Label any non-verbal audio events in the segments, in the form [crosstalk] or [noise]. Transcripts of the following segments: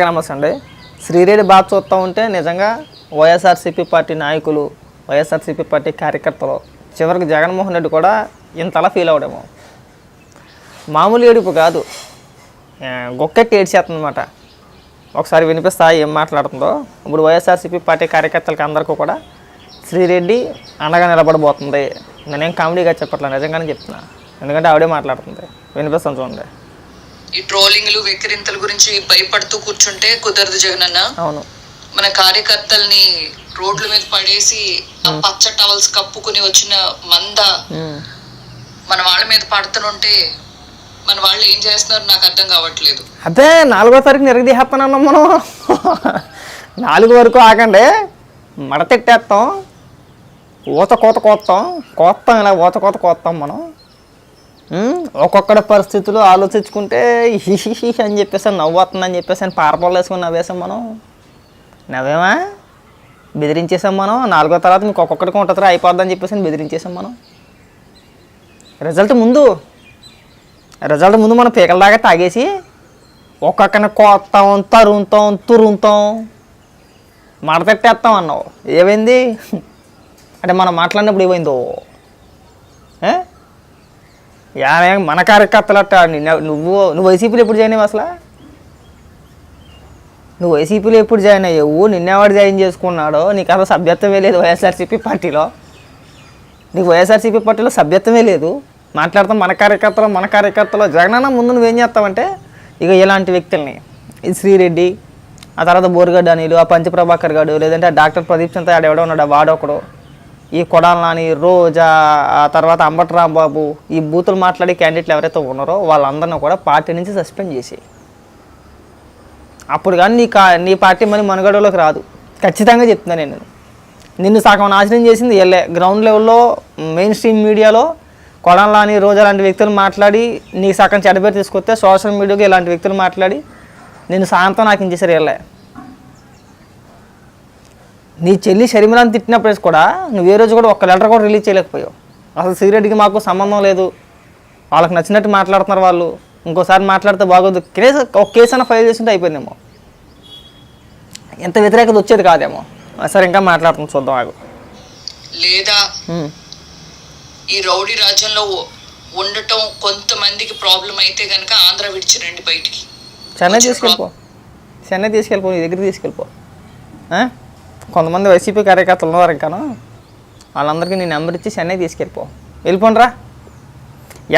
నమస్తే అండి. శ్రీరెడ్డి బాగా చూస్తూ ఉంటే నిజంగా వైఎస్ఆర్సీపీ పార్టీ నాయకులు వైఎస్ఆర్సీపీ పార్టీ కార్యకర్తలు చివరికి జగన్మోహన్ రెడ్డి కూడా ఇంతలా ఫీల్ అవడేమో మామూలు ఏడుపు కాదు. గొక్కెట్టి ఏడ్చేస్తుందన్నమాట. ఒకసారి వినిపిస్తా ఏం మాట్లాడుతుందో. ఇప్పుడు వైఎస్ఆర్సీపీ పార్టీ కార్యకర్తలకి అందరికీ కూడా శ్రీరెడ్డి అండగా నిలబడబోతుంది. నేనేం కామెడీగా చెప్పట్లేదు నిజంగానే చెప్తున్నా. ఎందుకంటే ఆవిడే మాట్లాడుతుంది. వినిపిస్తాను చూడండి. ఈ ట్రోలింగ్లు వెక్కిరింతల గురించి భయపడుతూ కూర్చుంటే కుదరదు జగనన్న అవును. మన కార్యకర్తల్ని రోడ్ల మీద పడేసి ఆ పచ్చ టవల్స్ కప్పుకుని వచ్చిన మంద. మన వాళ్ళ మీద పడుతుంటే మన వాళ్ళు ఏం చేస్తున్నారు నాకు అర్థం కావట్లేదు. అదే నాలుగో తారీఖు నిరగదీహేస్తానన్నాం మనం. నాలుగు వరకు ఆగండి. మడతెట్టేస్తాం. ఊత కోత కోస్తాం కోస్తాం ఇలా ఊత కోత కోస్తాం మనం. ఒక్కొక్కడి పరిస్థితులు ఆలోచించుకుంటే హిహి అని చెప్పేసి నవ్వుతుందని చెప్పేసి అని పారపాలు వేసుకుని నవ్వేసాం మనం. నవ్వేమా? బెదిరించేసాం మనం. నాలుగో తర్వాత మీకు ఒక్కొక్కడికి ఉంటుందిరా అయిపోద్దని చెప్పేసి అని బెదిరించేసాం మనం. రిజల్ట్ ముందు రిజల్ట్ ముందు మనం పీకలదాకా తాగేసి ఒక్కొక్కన కోస్తాం తరుముతాం తురుముతాం. మడతెట్టేస్తాం అన్నావు. ఏమైంది? అంటే మనం మాట్లాడినప్పుడు ఏమైందో. ఏ? యానే మన కార్యకర్తలట నిన్న నువ్వు నువ్వు వైసీపీలో ఎప్పుడు జాయిన్ అయ్యావు అసలు? నువ్వు వైసీపీలో ఎప్పుడు జాయిన్ అయ్యావు? నిన్నెవాడు జాయిన్ చేసుకున్నాడో? నీకు అసలు సభ్యత్వమే లేదు వైఎస్ఆర్సీపీ పార్టీలో. నీకు వైఎస్ఆర్సీపీ పార్టీలో సభ్యత్వమే లేదు. మాట్లాడతాం మన కార్యకర్తలు మన కార్యకర్తలు. జగనన్న ముందు నువ్వేం చేస్తావంటే ఇక ఇలాంటి వ్యక్తుల్ని ఇది శ్రీరెడ్డి ఆ తర్వాత బోరుగడ్డ అనిలు ఆ పంచప్రభాకర్ గాడు లేదంటే ఆ డాక్టర్ ప్రదీప్ చంద్ర ఆడెవడో ఉన్నాడు వాడొకడు. ఈ కొడాల నాని రోజా ఆ తర్వాత అంబటి బాబు ఈ బూతులు మాట్లాడే క్యాండిడేట్లు ఎవరైతే ఉన్నారో వాళ్ళందరినీ కూడా పార్టీ నుంచి సస్పెండ్ చేసి అప్పుడు కానీ నీ కా నీ పార్టీ మరి మనుగడలోకి రాదు. ఖచ్చితంగా చెప్తున్నాను నేను. నిన్ను సగం నాశనం చేసింది ఎల్లే గ్రౌండ్ లెవెల్లో మెయిన్ స్ట్రీమ్ మీడియాలో కొడాలని రోజా లాంటి వ్యక్తులు మాట్లాడి నీ సగం చెడబేరు తీసుకొస్తే సోషల్ మీడియాకి ఇలాంటి వ్యక్తులు మాట్లాడి నేను సాయంత్రం నాకు ఇంచేసారు వెళ్ళే నీ చెల్లి షర్మిలాని తిట్టినప్పుడు కూడా నువ్వు ఏ రోజు కూడా ఒక్క లెటర్ కూడా రిలీజ్ చేయలేకపోయావు. అసలు సిగరెట్కి మాకు సంబంధం లేదు. వాళ్ళకి నచ్చినట్టు మాట్లాడుతున్నారు వాళ్ళు. ఇంకోసారి మాట్లాడితే బాగోదు. కేసు ఒక కేసు అయినా ఫైల్ చేస్తుంటే అయిపోయిందేమో. ఎంత వ్యతిరేకత వచ్చేది కాదేమో. సరే ఇంకా మాట్లాడుతుంది. చూద్దాం ఆగు. లేదా. ఈ రౌడీ రాజ్యంలో ఉండటం కొంతమందికి ప్రాబ్లం అయితే గనక ఆంధ్ర విడిచి రండి బయటికి. చెన్నై తీసుకెళ్ళిపో. చెన్నై తీసుకెళ్ళిపో. నీ దగ్గర తీసుకెళ్ళిపో? కొంతమంది వైసీపీ కార్యకర్తలు ఉన్నారు ఇంకాను. వాళ్ళందరికీ నీ నెంబర్ ఇచ్చి చెన్నై తీసుకెళ్ళిపో. వెళ్ళిపోండిరా.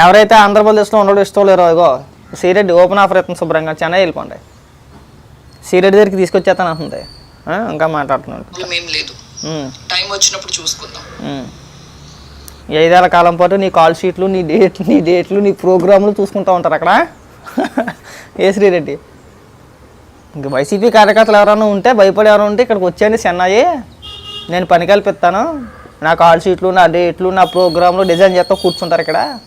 ఎవరైతే ఆంధ్రప్రదేశ్లో ఉండడం ఇష్టం లేరో ఇగో సీరెడ్డి ఓపెన్ ఆఫర్ అవుతుంది శుభ్రంగా చెన్నై వెళ్ళిపోండి. సీరెడ్డి దగ్గరికి తీసుకొచ్చేస్తాను అంటుంది? ఇంకా మాట్లాడుతున్నాడు. లేదు. టైం వచ్చినప్పుడు చూసుకుందాం. ఐదేళ్ళ కాలం పాటు నీ కాల్ షీట్లు నీ డేట్ నీ డేట్లు నీ ప్రోగ్రాములు చూసుకుంటూ ఉంటారు అక్కడ. [laughs] ఏ శ్రీరెడ్డి? ఇంక వైసీపీ కార్యకర్తలు ఎవరైనా ఉంటే భయపడి ఎవరైనా ఉంటే ఇక్కడికి వచ్చేయండి చెన్నై నేను పని కల్పిస్తాను. నా కాల్ షీట్లు నా డేట్లు నా ప్రోగ్రాంలు డిజైన్ చేస్తా కూర్చుంటారు ఇక్కడ.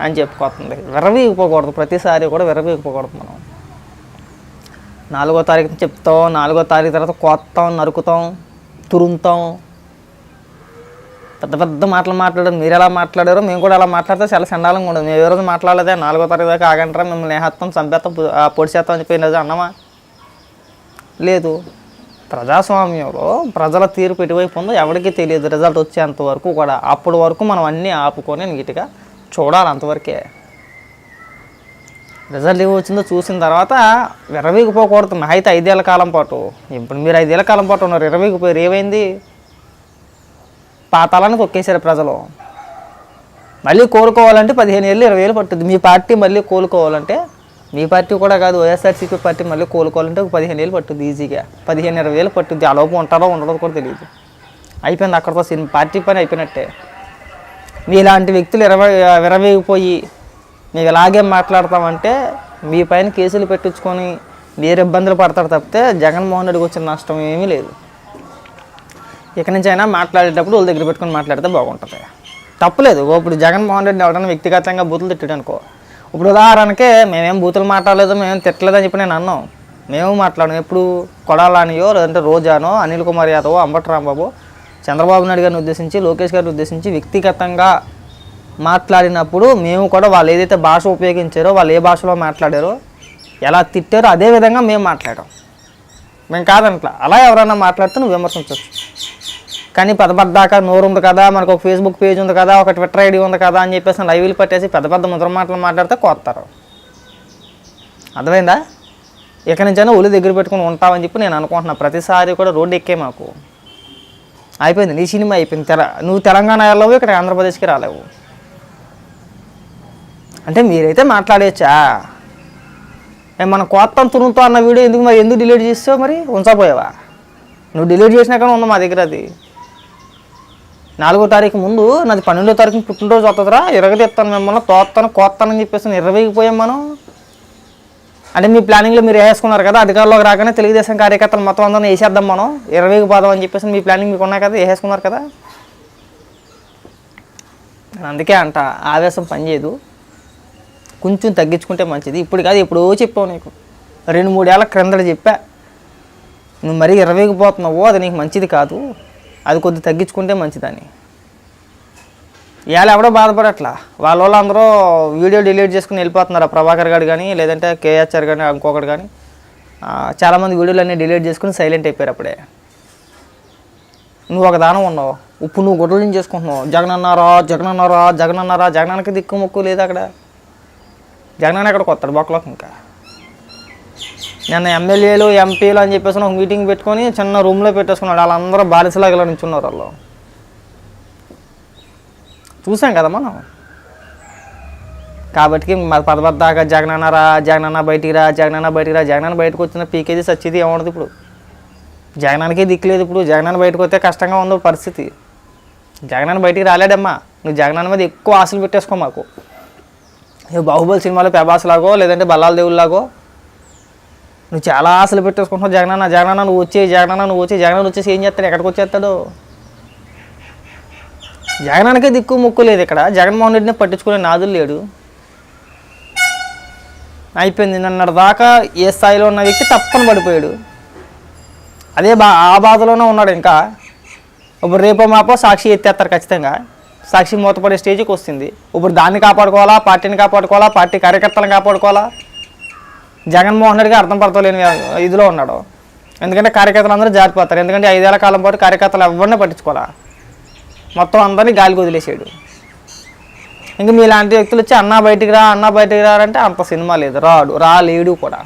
అని చెప్పుకోతుంది విరవీగిపోకూడదు ప్రతిసారి కూడా విరవీగిపోకూడదు మనం. నాలుగో తారీఖు చెప్తాం. నాలుగో తారీఖు తర్వాత కోస్తాం నరుకుతాం తురుముతాం. పెద్ద పెద్ద మాటలు మాట్లాడారు. మీరు ఎలా మాట్లాడారో మేము కూడా అలా మాట్లాడితే చాలా చండాలంగా ఉండదు. మేము ఏ రోజు మాట్లాడలేదే. నాలుగో తరగతి దాకా ఆగంటారా మిమ్మల్ని నేహత్వం చంపేస్తాం పు- పొడిచేస్తాం అని చెప్పిన రోజు అన్నమా? లేదు. ప్రజాస్వామ్యంలో ప్రజల తీర్పు ఎటువైపు ఉందో ఎవరికీ తెలియదు. రిజల్ట్ వచ్చేంత వరకు కూడా. అప్పటి వరకు మనం అన్నీ ఆపుకొని నీట్గా చూడాలి అంతవరకే. రిజల్ట్ ఏమి వచ్చిందో చూసిన తర్వాత విరవీగిపోకూడదు నా అయితే ఐదేళ్ళ కాలం పాటు. ఇప్పుడు మీరు ఐదేళ్ళ కాలం పాటు ఉన్నారు. ఇరవీగిపోయారు ఏమైంది? పాతాలను తొక్కేశారు ప్రజలు. మళ్ళీ కోలుకోవాలంటే పదిహేను ఏళ్ళు ఇరవై ఏళ్ళు పట్టుద్ది మీ పార్టీ మళ్ళీ కోలుకోవాలంటే మీ పార్టీ కూడా కాదు వైఎస్ఆర్సీపీ పార్టీ మళ్ళీ కోలుకోవాలంటే ఒక పదిహేను ఏళ్ళు పట్టుద్ది ఈజీగా. పదిహేను ఇరవై ఏళ్ళు పట్టుద్ది. ఆ లోపు ఉంటారో ఉండదో కూడా తెలియదు అయిపోయింది అక్కడతో సినిమా. పార్టీ పని అయిపోయినట్టే. మీలాంటి వ్యక్తులు ఇరవై విరవేగిపోయి మేము ఇలాగే మాట్లాడతామంటే మీ పైన కేసులు పెట్టించుకొని మీరు ఇబ్బందులు పడతారు తప్పితే జగన్మోహన్ రెడ్డికి వచ్చిన నష్టం ఏమీ లేదు. ఇక నుంచి అయినా మాట్లాడేటప్పుడు వాళ్ళ దగ్గర పెట్టుకొని మాట్లాడితే బాగుంటుంది. తప్పలేదు. ఇప్పుడు జగన్మోహన్ రెడ్డి ఎవరైనా వ్యక్తిగతంగా బూతులు తిట్టాడు అనుకో ఇప్పుడు ఉదాహరణకే మేమేం బూతులు మాట్లాడలేదు మేమేం తిట్టలేదని చెప్పి నేను అన్నాం. మేము మాట్లాడము. ఎప్పుడు కొడాలానియో లేదంటే రోజానో అనిల్ కుమార్ యాదవ్ అంబటి రాంబాబు చంద్రబాబు నాయుడు గారిని ఉద్దేశించి లోకేష్ గారిని ఉద్దేశించి వ్యక్తిగతంగా మాట్లాడినప్పుడు మేము కూడా వాళ్ళు ఏదైతే భాష ఉపయోగించారో వాళ్ళు ఏ భాషలో మాట్లాడారో ఎలా తిట్టారో అదే విధంగా మేము మాట్లాడాం. మేము కాదనట్లా. అలా ఎవరైనా మాట్లాడితే నువ్వు విమర్శించవచ్చు కానీ పెద్ద పెద్ద దాకా నోరు ఉంది కదా మనకు ఒక ఫేస్బుక్ పేజ్ ఉంది కదా ఒక ట్విట్టర్ ఐడి ఉంది కదా అని చెప్పేసి లైవ్లు పట్టేసి పెద్ద పెద్ద ముద్ర మాటలు మాట్లాడితే కోస్తారు అర్థమైందా? ఇక నుంచైనా ఒళ్ళు దగ్గర పెట్టుకుని ఉంటామని చెప్పి నేను అనుకుంటున్నా. ప్రతిసారి కూడా రోడ్డు ఎక్కే మాకు. అయిపోయింది. నీ సినిమా అయిపోయింది. తెల నువ్వు తెలంగాణ వెళ్ళవు ఇక్కడ ఆంధ్రప్రదేశ్కి రాలేవు. అంటే మీరైతే మాట్లాడేచ్చా? మన కొత్త తురుముతో అన్న వీడియో ఎందుకు మరి ఎందుకు డిలీట్ చేస్తావు మరి? ఉంచపోయావా నువ్వు డిలీట్ చేసినా కానీ ఉంది మా దగ్గర అది? నాలుగో తారీఖు ముందు నాది పన్నెండో తారీఖు పుట్టినరోజు వస్తుందిరా ఇరగదీస్తాను మిమ్మల్ని తోస్తాను కోస్తానని చెప్పేసి నేను మనం. అంటే మీ ప్లానింగ్లో మీరు వేసుకున్నారు కదా అధికారంలోకి రాగానే తెలుగుదేశం కార్యకర్తలు మొత్తం అందరం వేసేద్దాం మనం. ఇరవైకి పోదాం అని చెప్పేసి మీ ప్లానింగ్ మీకు ఉన్నాయి కదా వేసేసుకున్నారు కదా. అందుకే అంట ఆవేశం పనిచేయదు కొంచెం తగ్గించుకుంటే మంచిది. ఇప్పుడు కాదు ఎప్పుడో చెప్పావు నీకు. రెండు మూడేళ్ళ క్రిందట చెప్పా. నువ్వు మరీ ఇరవైకి పోతున్నావు అది నీకు మంచిది కాదు. అది కొద్ది తగ్గించుకుంటే మంచిదని. ఇవాళ ఎవడో బాధపడట్లా? వాళ్ళ వాళ్ళందరూ వీడియో డిలీట్ చేసుకుని వెళ్ళిపోతున్నారు? ప్రభాకర్ గారు కానీ లేదంటే కేఎచ్ఆర్ కానీ ఇంకొకటి కానీ చాలామంది వీడియోలు అన్నీ డిలీట్ చేసుకుని సైలెంట్ అయిపోయారు అప్పుడే. నువ్వు ఒక దానం ఉన్నావు. ఇప్పుడు నువ్వు గొడవలు నుంచి చేసుకుంటున్నావు. జగన్ అన్నారా జగన్ అన్నారా జగన్ అన్నారా జగనానికి దిక్కు ముక్కు లేదు అక్కడ? జగనాన్ని ఎక్కడికి వస్తాడు బొక్కలోకి ఇంకా? నిన్న ఎమ్మెల్యేలు ఎంపీలు అని చెప్పేసి ఒక మీటింగ్ పెట్టుకొని చిన్న రూమ్లో పెట్టేసుకున్నాడు. వాళ్ళందరూ బాలిసలాగా ఇలా నించున్నారు వాళ్ళు. చూసాం కదా మనం. కాబట్టి మరి దాకా జగనన్న రా జగనన్న బయటికి రా జగనన్న బయటికి రా జగనన్న బయటకు వచ్చిన పీకేది సచ్చేది ఏమవుతుంది ఇప్పుడు. జగనానికి దిక్కులేదు ఇప్పుడు. జగనన్న బయటకు వస్తే కష్టంగా ఉంది పరిస్థితి. జగనన్న బయటికి రాలేడమ్మా. నువ్వు జగనన్న మీద ఎక్కువ ఆశలు పెట్టేసుకో మాకు. ఏ బాహుబలి సినిమాలో ప్రభాస్ లాగో లేదంటే బల్లాల దేవుళ్ళలాగో నువ్వు చాలా ఆశలు పెట్టేసుకుంటున్నావు. జగనన్న జగనన్న నువ్వు వచ్చే జగనన్న నువ్వు వచ్చే జగనన్న వచ్చేసి ఏం చేస్తాడు? ఎక్కడికి వచ్చేస్తాడు? జగనానికే దిక్కు ముక్కు లేదు ఇక్కడ. జగన్మోహన్ రెడ్డిని పట్టించుకునే నాదులు లేడు. అయిపోయింది. నన్నటి దాకా ఏ స్థాయిలో ఉన్న వ్యక్తి తప్పని పడిపోయాడు. అదే బా ఆ బాధలోనే ఉన్నాడు ఇంకా. ఇప్పుడు రేపో మాపో సాక్షి ఎత్తేస్తారు ఖచ్చితంగా. సాక్షి మూతపడే స్టేజ్కి వస్తుంది. ఇప్పుడు దాన్ని కాపాడుకోవాలా? పార్టీని కాపాడుకోవాలా? పార్టీ కార్యకర్తలను కాపాడుకోవాలా? జగన్మోహన్ రెడ్డికి అర్థం పడతలేని ఇదిలో ఉన్నాడు. ఎందుకంటే కార్యకర్తలు అందరూ జారిపోతారు. ఎందుకంటే ఐదేళ్ళ కాలం పాటు కార్యకర్తలు ఎవరిని పట్టించుకోవాలా? మొత్తం అందరినీ గాలికి వదిలేసాడు. ఇంక మీలాంటి వ్యక్తులు వచ్చి అన్నా బయటికి రా అన్నా బయటికి రా అంటే అంత సినిమా లేదు. రాడు రాలేడు కూడా.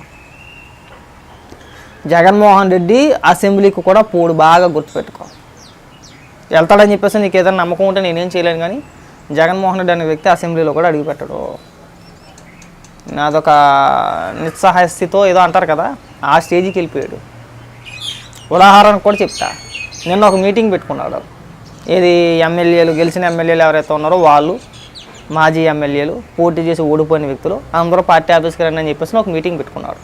జగన్మోహన్ రెడ్డి అసెంబ్లీకి కూడా పోడు బాగా గుర్తుపెట్టుకో. వెళ్తాడని చెప్పేసి నీకు ఏదైనా నమ్మకం ఉంటే నేనేం చేయలేను కానీ జగన్మోహన్ రెడ్డి అనే వ్యక్తి అసెంబ్లీలో కూడా అడుగుపెట్టడు. నాదొక నిస్సహాయ స్థితితో ఏదో అంటారు కదా ఆ స్టేజ్కి వెళ్ళిపోయాడు. ఉదాహరణకు కూడా చెప్తా. నిన్న ఒక మీటింగ్ పెట్టుకున్నాడు ఏది ఎమ్మెల్యేలు గెలిచిన ఎమ్మెల్యేలు ఎవరైతే ఉన్నారో వాళ్ళు మాజీ ఎమ్మెల్యేలు పోటీ చేసి ఓడిపోయిన వ్యక్తులు అందరూ పార్టీ ఆఫీస్కి రండి అని చెప్పేసి ఒక మీటింగ్ పెట్టుకున్నాడు.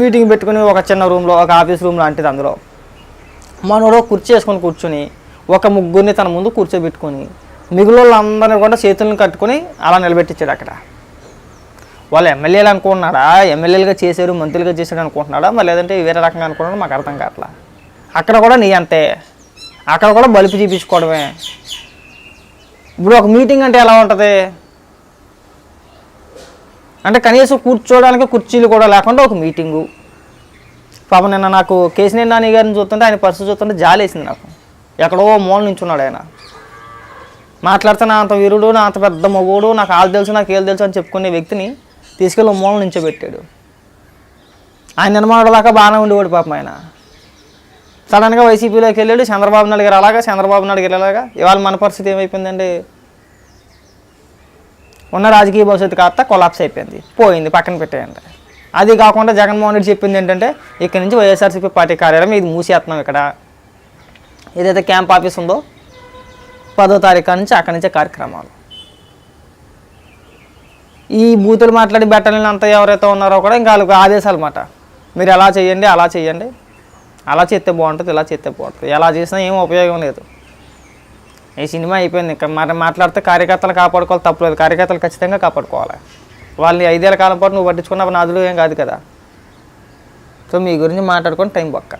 మీటింగ్ పెట్టుకుని ఒక చిన్న రూమ్లో ఒక ఆఫీస్ రూమ్ లాంటిది అందులో. మనోడు కుర్చీ వేసుకొని కూర్చుని ఒక ముగ్గురిని తన ముందు కూర్చోబెట్టుకొని మిగులు వాళ్ళందరినీ కూడా చేతులను కట్టుకొని అలా నిలబెట్టించాడు అక్కడ. వాళ్ళు ఎమ్మెల్యేలు అనుకుంటున్నాడా? ఎమ్మెల్యేలుగా చేశారు మంత్రులుగా చేశాడు అనుకుంటున్నాడా? మరి లేదంటే వేరే రకంగా అనుకున్నాడు మాకు అర్థం కావట్లా. అక్కడ కూడా నీ అంతే. అక్కడ కూడా బలుపు చూపించుకోవడమే. ఇప్పుడు ఒక మీటింగ్ అంటే ఎలా ఉంటుంది? అంటే కనీసం కూర్చోవడానికి కుర్చీలు కూడా లేకుండా ఒక మీటింగు. పాపం నిన్న నాకు కేసినేని నాని గారిని చూస్తుంటే ఆయన పరిస్థితి చూస్తుంటే జాలేసింది నాకు. ఎక్కడో మూల నుంచున్నాడు ఆయన. మాట్లాడితే నా అంత వీరుడు నా అంత పెద్ద మగుడు నాకు వాళ్ళు తెలుసు నాకు ఏళ్ళు తెలుసు అని చెప్పుకునే వ్యక్తిని తీసుకెళ్ళి మూల నించోబెట్టాడు. ఆయన నిర్మాణం దాకా బాగానే ఉండేవాడు పాపం ఆయన. సడన్గా వైసీపీలోకి వెళ్ళాడు చంద్రబాబు నాయుడు గారు అలాగా చంద్రబాబు నాయుడు గారు అలాగా ఇవాళ మన పరిస్థితి ఏమైపోయిందండి? ఉన్న రాజకీయ భవిష్యత్తు కాస్త కొలాప్స్ అయిపోయింది పోయింది పక్కన పెట్టేయండి. అది కాకుండా జగన్మోహన్ రెడ్డి చెప్పింది ఏంటంటే ఇక్కడ నుంచి వైఎస్ఆర్సీపీ పార్టీ కార్యాలయం ఇది మూసేస్తున్నాం ఇక్కడ. ఏదైతే క్యాంప్ ఆఫీస్ ఉందో పదో తారీఖు నుంచి అక్కడి నుంచే కార్యక్రమాలు. ఈ బూతులు మాట్లాడి బెట్టలని అంతా ఎవరైతే ఉన్నారో కూడా ఇంకా వాళ్ళకి ఆదేశాలు అన్నమాట మీరు ఎలా చేయండి అలా చేయండి. అలా చేస్తే బాగుంటుంది ఇలా చేస్తే బాగుంటుంది. ఎలా చేసినా ఏం ఉపయోగం లేదు. ఈ సినిమా అయిపోయింది. ఇంకా మరి మాట్లాడితే కార్యకర్తలు కాపాడుకోవాలి తప్పలేదు కార్యకర్తలు ఖచ్చితంగా కాపాడుకోవాలి. వాళ్ళని ఐదేళ్ళ కాలం పాటు నువ్వు పట్టించుకున్న నాదులు ఏం కాదు కదా. సో మీ గురించి మాట్లాడుకొని టైం పక్క.